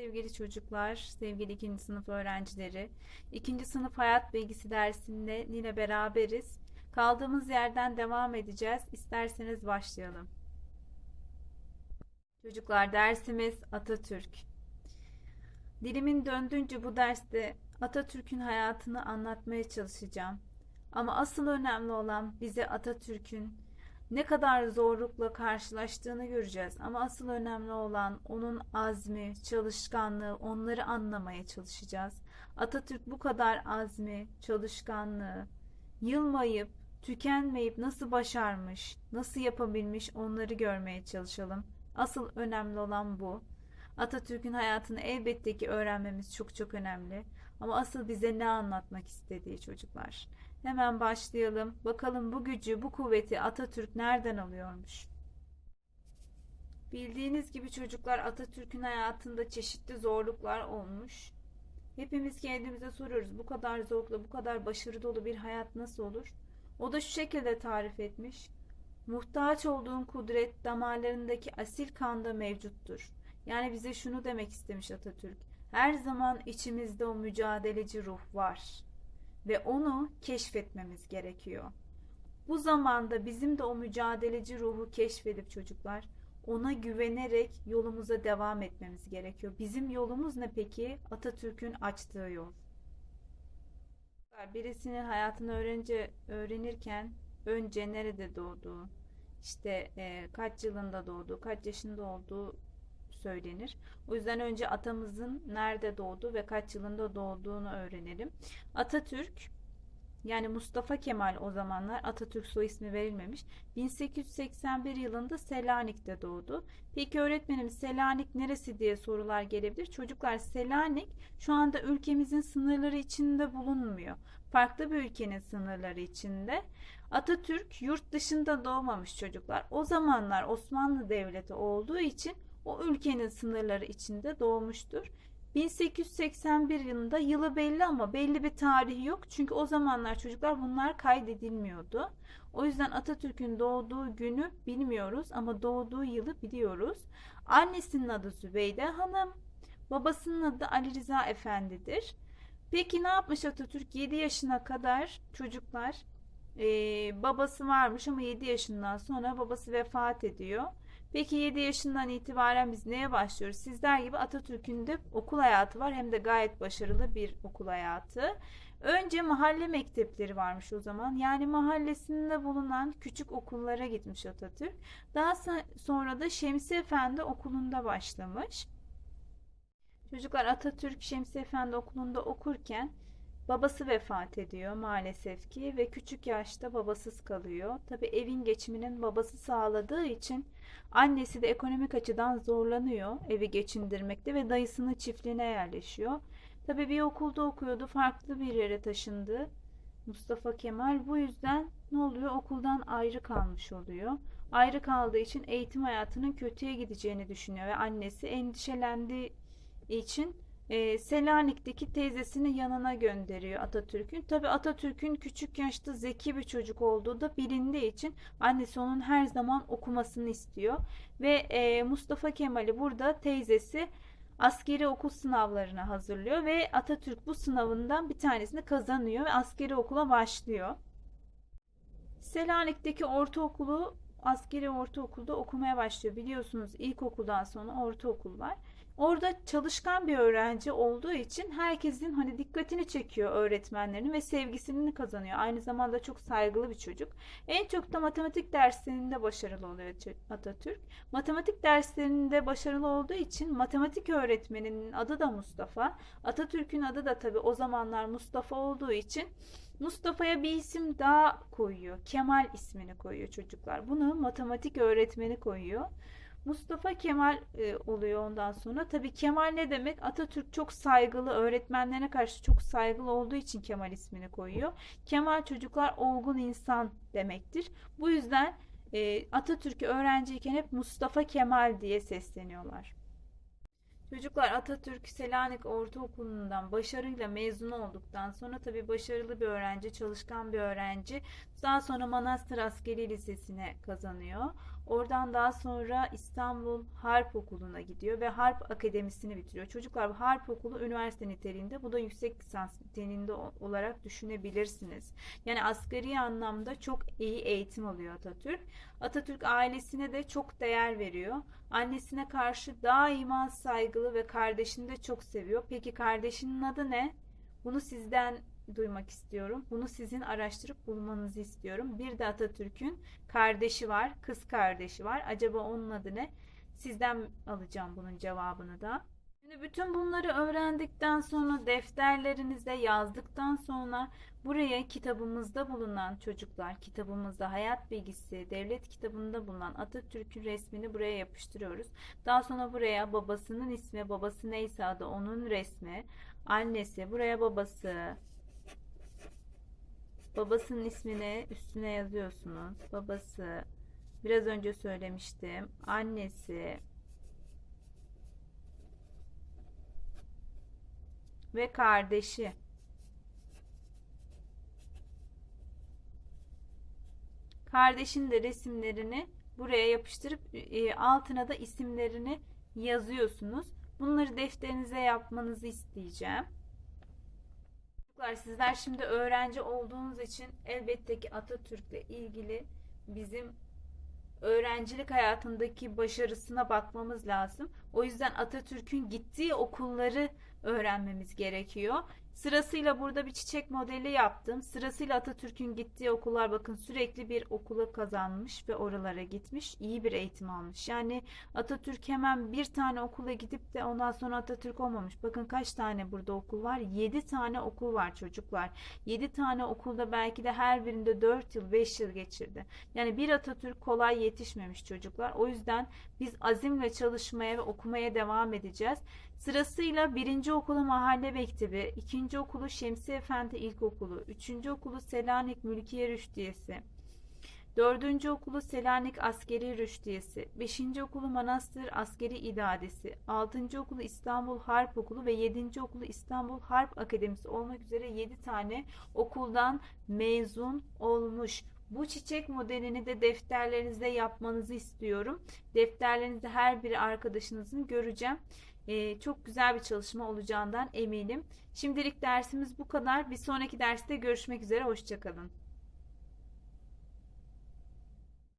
Sevgili çocuklar, sevgili ikinci sınıf öğrencileri, ikinci sınıf hayat bilgisi dersinde yine beraberiz. Kaldığımız yerden devam edeceğiz. İsterseniz başlayalım. Çocuklar dersimiz Atatürk. Dilimin döndüğünce bu derste Atatürk'ün hayatını anlatmaya çalışacağım. Ama asıl önemli olan bize Atatürk'ün ne kadar zorlukla karşılaştığını göreceğiz. Ama asıl önemli olan onun azmi, çalışkanlığı, onları anlamaya çalışacağız. Atatürk bu kadar azmi, çalışkanlığı, yılmayıp, tükenmeyip nasıl başarmış, nasıl yapabilmiş onları görmeye çalışalım. Asıl önemli olan bu. Atatürk'ün hayatını elbette ki öğrenmemiz çok çok önemli. Ama asıl bize ne anlatmak istediği çocuklar. Hemen başlayalım. Bakalım bu gücü, bu kuvveti Atatürk nereden alıyormuş? Bildiğiniz gibi çocuklar Atatürk'ün hayatında çeşitli zorluklar olmuş. Hepimiz kendimize soruyoruz. Bu kadar zorlukla, bu kadar başarı dolu bir hayat nasıl olur? O da şu şekilde tarif etmiş. Muhtaç olduğun kudret damarlarındaki asil kanda mevcuttur. Yani bize şunu demek istemiş Atatürk. Her zaman içimizde o mücadeleci ruh var ve onu keşfetmemiz gerekiyor. Bu zamanda bizim de o mücadeleci ruhu keşfedip çocuklar ona güvenerek yolumuza devam etmemiz gerekiyor. Bizim yolumuz ne peki? Atatürk'ün açtığı yol. Birisinin hayatını öğrenince öğrenirken önce nerede doğduğu, işte e, kaç yılında doğduğu, kaç yaşında olduğu söylenir. O yüzden önce atamızın nerede doğduğu ve kaç yılında doğduğunu öğrenelim. Atatürk yani Mustafa Kemal o zamanlar Atatürk soy ismi verilmemiş. 1881 yılında Selanik'te doğdu. Peki öğretmenim Selanik neresi diye sorular gelebilir. Çocuklar Selanik şu anda ülkemizin sınırları içinde bulunmuyor. Farklı bir ülkenin sınırları içinde. Atatürk yurt dışında doğmamış çocuklar. O zamanlar Osmanlı Devleti olduğu için o ülkenin sınırları içinde doğmuştur. 1881 yılında yılı belli ama belli bir tarihi yok. Çünkü o zamanlar çocuklar bunlar kaydedilmiyordu. O yüzden Atatürk'ün doğduğu günü bilmiyoruz ama doğduğu yılı biliyoruz. Annesinin adı Zübeyde Hanım, babasının adı Ali Rıza Efendi'dir. Peki ne yapmış Atatürk? 7 yaşına kadar çocuklar ee, babası varmış ama 7 yaşından sonra babası vefat ediyor. Peki 7 yaşından itibaren biz neye başlıyoruz? Sizler gibi Atatürk'ün de okul hayatı var hem de gayet başarılı bir okul hayatı. Önce mahalle mektepleri varmış o zaman. Yani mahallesinde bulunan küçük okullara gitmiş Atatürk. Daha sonra da Şemsi Efendi okulunda başlamış. Çocuklar Atatürk Şemsi Efendi okulunda okurken Babası vefat ediyor maalesef ki ve küçük yaşta babasız kalıyor. Tabi evin geçiminin babası sağladığı için annesi de ekonomik açıdan zorlanıyor evi geçindirmekte ve dayısının çiftliğine yerleşiyor. Tabi bir okulda okuyordu farklı bir yere taşındı. Mustafa Kemal bu yüzden ne oluyor okuldan ayrı kalmış oluyor. Ayrı kaldığı için eğitim hayatının kötüye gideceğini düşünüyor ve annesi endişelendiği için e, Selanik'teki teyzesini yanına gönderiyor Atatürk'ün. Tabi Atatürk'ün küçük yaşta zeki bir çocuk olduğu da bilindiği için annesi onun her zaman okumasını istiyor. Ve e, Mustafa Kemal'i burada teyzesi askeri okul sınavlarına hazırlıyor ve Atatürk bu sınavından bir tanesini kazanıyor ve askeri okula başlıyor. Selanik'teki ortaokulu askeri ortaokulda okumaya başlıyor. Biliyorsunuz ilkokuldan sonra ortaokul var. Orada çalışkan bir öğrenci olduğu için herkesin hani dikkatini çekiyor öğretmenlerinin ve sevgisini kazanıyor. Aynı zamanda çok saygılı bir çocuk. En çok da matematik derslerinde başarılı oluyor Atatürk. Matematik derslerinde başarılı olduğu için matematik öğretmeninin adı da Mustafa. Atatürk'ün adı da tabii o zamanlar Mustafa olduğu için Mustafa'ya bir isim daha koyuyor. Kemal ismini koyuyor çocuklar. Bunu matematik öğretmeni koyuyor. Mustafa Kemal e, oluyor ondan sonra. Tabii Kemal ne demek? Atatürk çok saygılı, öğretmenlerine karşı çok saygılı olduğu için Kemal ismini koyuyor. Kemal çocuklar olgun insan demektir. Bu yüzden e, Atatürk'ü öğrenciyken hep Mustafa Kemal diye sesleniyorlar. Çocuklar Atatürk Selanik Ortaokulu'ndan başarıyla mezun olduktan sonra tabii başarılı bir öğrenci, çalışkan bir öğrenci. Daha sonra Manastır Askeri Lisesi'ne kazanıyor. Oradan daha sonra İstanbul Harp Okulu'na gidiyor ve Harp Akademisi'ni bitiriyor. Çocuklar bu Harp Okulu üniversite niteliğinde. Bu da yüksek lisans niteliğinde olarak düşünebilirsiniz. Yani asgari anlamda çok iyi eğitim alıyor Atatürk. Atatürk ailesine de çok değer veriyor. Annesine karşı daima saygılı ve kardeşini de çok seviyor. Peki kardeşinin adı ne? Bunu sizden duymak istiyorum. Bunu sizin araştırıp bulmanızı istiyorum. Bir de Atatürk'ün kardeşi var, kız kardeşi var. Acaba onun adı ne? Sizden alacağım bunun cevabını da. Şimdi bütün bunları öğrendikten sonra defterlerinize yazdıktan sonra buraya kitabımızda bulunan çocuklar, kitabımızda hayat bilgisi, devlet kitabında bulunan Atatürk'ün resmini buraya yapıştırıyoruz. Daha sonra buraya babasının ismi, babası neyse adı onun resmi, annesi, buraya babası, babasının ismini üstüne yazıyorsunuz. Babası, biraz önce söylemiştim, annesi, ve kardeşi. Kardeşin de resimlerini buraya yapıştırıp e, altına da isimlerini yazıyorsunuz. Bunları defterinize yapmanızı isteyeceğim. Çocuklar sizler şimdi öğrenci olduğunuz için elbette ki Atatürk'le ilgili bizim öğrencilik hayatındaki başarısına bakmamız lazım. O yüzden Atatürk'ün gittiği okulları öğrenmemiz gerekiyor. Sırasıyla burada bir çiçek modeli yaptım. Sırasıyla Atatürk'ün gittiği okullar bakın sürekli bir okula kazanmış ve oralara gitmiş. iyi bir eğitim almış. Yani Atatürk hemen bir tane okula gidip de ondan sonra Atatürk olmamış. Bakın kaç tane burada okul var? 7 tane okul var çocuklar. 7 tane okulda belki de her birinde 4 yıl 5 yıl geçirdi. Yani bir Atatürk kolay yetişmemiş çocuklar. O yüzden biz azimle çalışmaya ve okumaya devam edeceğiz. Sırasıyla birinci okulu Mahalle Mektebi, ikinci okulu Şemsi Efendi İlkokulu, üçüncü okulu Selanik Mülkiye Rüştiyesi, dördüncü okulu Selanik Askeri Rüştiyesi, beşinci okulu Manastır Askeri İdadesi, altıncı okulu İstanbul Harp Okulu ve yedinci okulu İstanbul Harp Akademisi olmak üzere yedi tane okuldan mezun olmuş. Bu çiçek modelini de defterlerinizde yapmanızı istiyorum. Defterlerinizde her biri arkadaşınızın göreceğim. Ee, çok güzel bir çalışma olacağından eminim. Şimdilik dersimiz bu kadar. Bir sonraki derste görüşmek üzere. Hoşçakalın.